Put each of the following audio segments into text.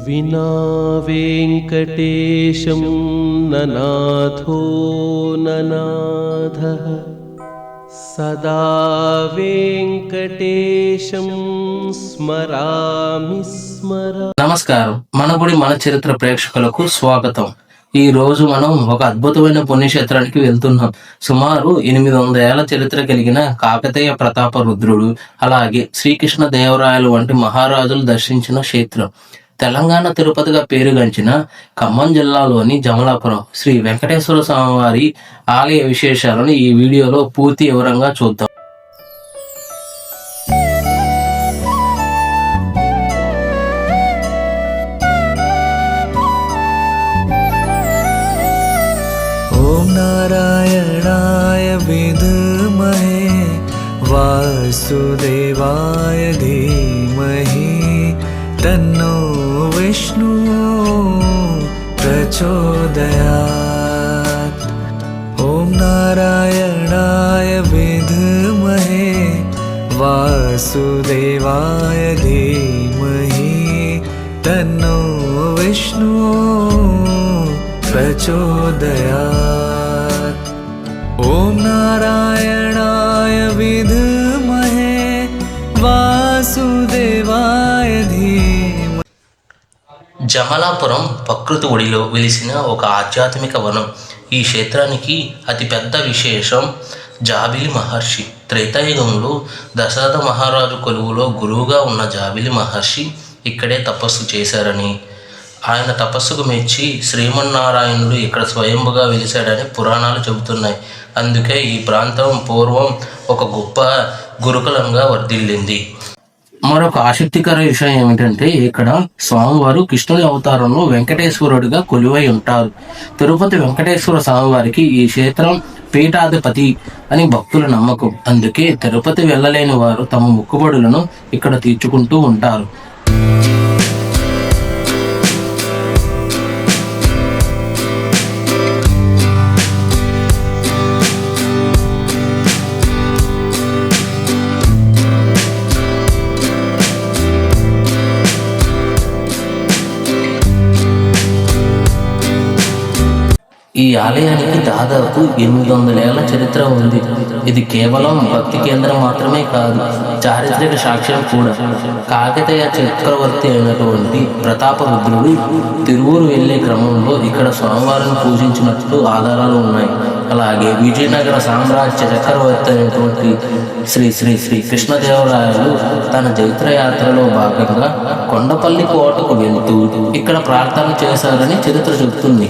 विना वेङ्कटेशं ननाथो ननाथः सदा वेङ्कटेशं स्मरामि स्मरा నమస్కారం మన గుడి మన చరిత్ర ప్రేక్షకులకు స్వాగతం ఈ రోజు మనం ఒక అద్భుతమైన పుణ్యక్షేత్రానికి వెళ్తున్నాం సుమారు ఎనిమిది వందల ఏళ్ల చరిత్ర కలిగిన కాకతీయ ప్రతాప రుద్రుడు అలాగే శ్రీకృష్ణ దేవరాయలు వంటి మహారాజులు దర్శించిన క్షేత్రం తెలంగాణ తిరుపతిగా పేరుగంచిన ఖమ్మం జిల్లాలోని జమలాపురం శ్రీ వెంకటేశ్వర స్వామివారి ఆలయ విశేషాలను ఈ వీడియోలో పూర్తి వివరంగా చూద్దాం. ఓం నారాయణాయ విద్మహే వాసుదేవాయ ధీమహి विष्णु प्रचोदयात्। ॐ नारायणाय विद्महे वासुदेवाय धीमहि तन्नो विष्णु प्रचोदयात्। ॐ नारायणाय జమలాపురం ప్రకృతి ఒడిలో వెలిసిన ఒక ఆధ్యాత్మిక వనం. ఈ క్షేత్రానికి అతిపెద్ద విశేషం జాబిలి మహర్షి. త్రేతాయుగంలో దశరథ మహారాజు కొలువులో గురువుగా ఉన్న జాబిలి మహర్షి ఇక్కడే తపస్సు చేశారని ఆయన తపస్సుకు మెచ్చి శ్రీమన్నారాయణుడు ఇక్కడ స్వయంభుగా వెలిశాడని పురాణాలు చెబుతున్నాయి. అందుకే ఈ ప్రాంతం పూర్వం ఒక గొప్ప గురుకులంగా వర్ధిల్లింది. మరొక ఆసక్తికర విషయం ఏమిటంటే ఇక్కడ స్వామివారు కృష్ణుని అవతారంలో వెంకటేశ్వరుడిగా కొలువై ఉంటారు. తిరుపతి వెంకటేశ్వర స్వామివారికి ఈ క్షేత్రం పీఠాధిపతి అని భక్తుల నమ్మకం. అందుకే తిరుపతి వెళ్ళలేని వారు తమ మొక్కుబడులను ఇక్కడ తీర్చుకుంటూ ఉంటారు. ఈ ఆలయానికి దాదాపు ఎనిమిది వందల ఏళ్ళ చరిత్ర ఉంది. ఇది కేవలం భక్తి కేంద్రం మాత్రమే కాదు చారిత్రక సాక్ష్యం కూడా. కాకతీయ చక్రవర్తి అయినటువంటి ప్రతాపరుద్రుడు తిరువూరు వెళ్ళే క్రమంలో ఇక్కడ స్వామివారిని పూజించినట్లు ఆధారాలు ఉన్నాయి. అలాగే విజయనగర సామ్రాజ్య చక్రవర్తి అయినటువంటి శ్రీ శ్రీ శ్రీ కృష్ణదేవరాయలు తన జైత్రయాత్రలో భాగంగా కొండపల్లి కోటకు వెళ్తూ ఇక్కడ ప్రార్థన చేశారని చరిత్ర చెబుతుంది.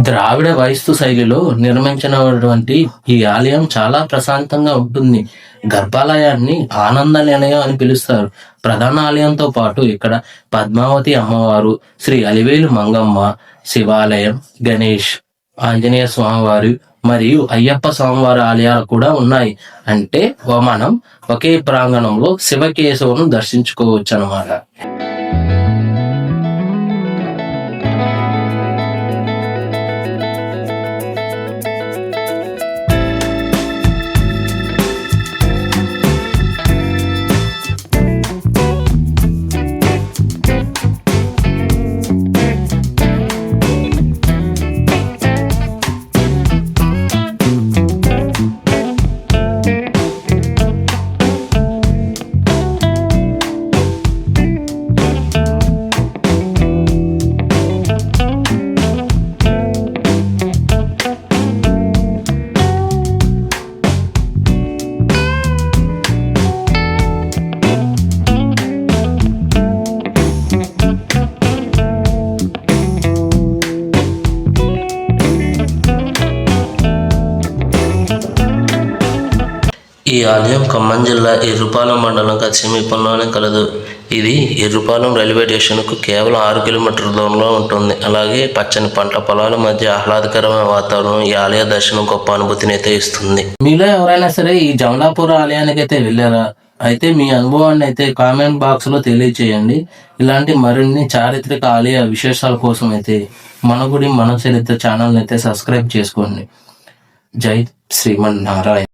ద్రావిడ వయస్సు శైలిలో నిర్మించినటువంటి ఈ ఆలయం చాలా ప్రశాంతంగా ఉంటుంది. గర్భాలయాన్ని ఆనంద నిలయం అని పిలుస్తారు. ప్రధాన ఆలయంతో పాటు ఇక్కడ పద్మావతి అమ్మవారు శ్రీ అలివేలు మంగమ్మ శివాలయం గణేష్ ఆంజనేయ స్వామివారు మరియు అయ్యప్ప స్వామివారి ఆలయాలు కూడా ఉన్నాయి. అంటే మనం ఒకే ప్రాంగణంలో శివకేశవును దర్శించుకోవచ్చు అన్నమాట ఈ ఆలయం ఖమ్మం జిల్లా ఎర్రుపాలెం మండలం సమీపంలోనే కలదు. ఇది ఎర్రుపాలెం రైల్వే స్టేషన్కు కేవలం ఆరు కిలోమీటర్ల దూరంలో ఉంటుంది. అలాగే పచ్చని పంట పొలాల మధ్య ఆహ్లాదకరమైన వాతావరణం ఈ ఆలయ దర్శనం గొప్ప అనుభూతిని అయితే ఇస్తుంది. మీలో ఎవరైనా సరే ఈ జమలాపూర్ ఆలయానికి అయితే వెళ్ళారా? అయితే మీ అనుభవాన్ని అయితే కామెంట్ బాక్స్లో తెలియచేయండి. ఇలాంటి మరిన్ని చారిత్రక ఆలయ విశేషాల కోసం అయితే మన గుడి మన చరిత్ర ఛానల్ అయితే సబ్స్క్రైబ్ చేసుకోండి. జై శ్రీమన్నారాయణ.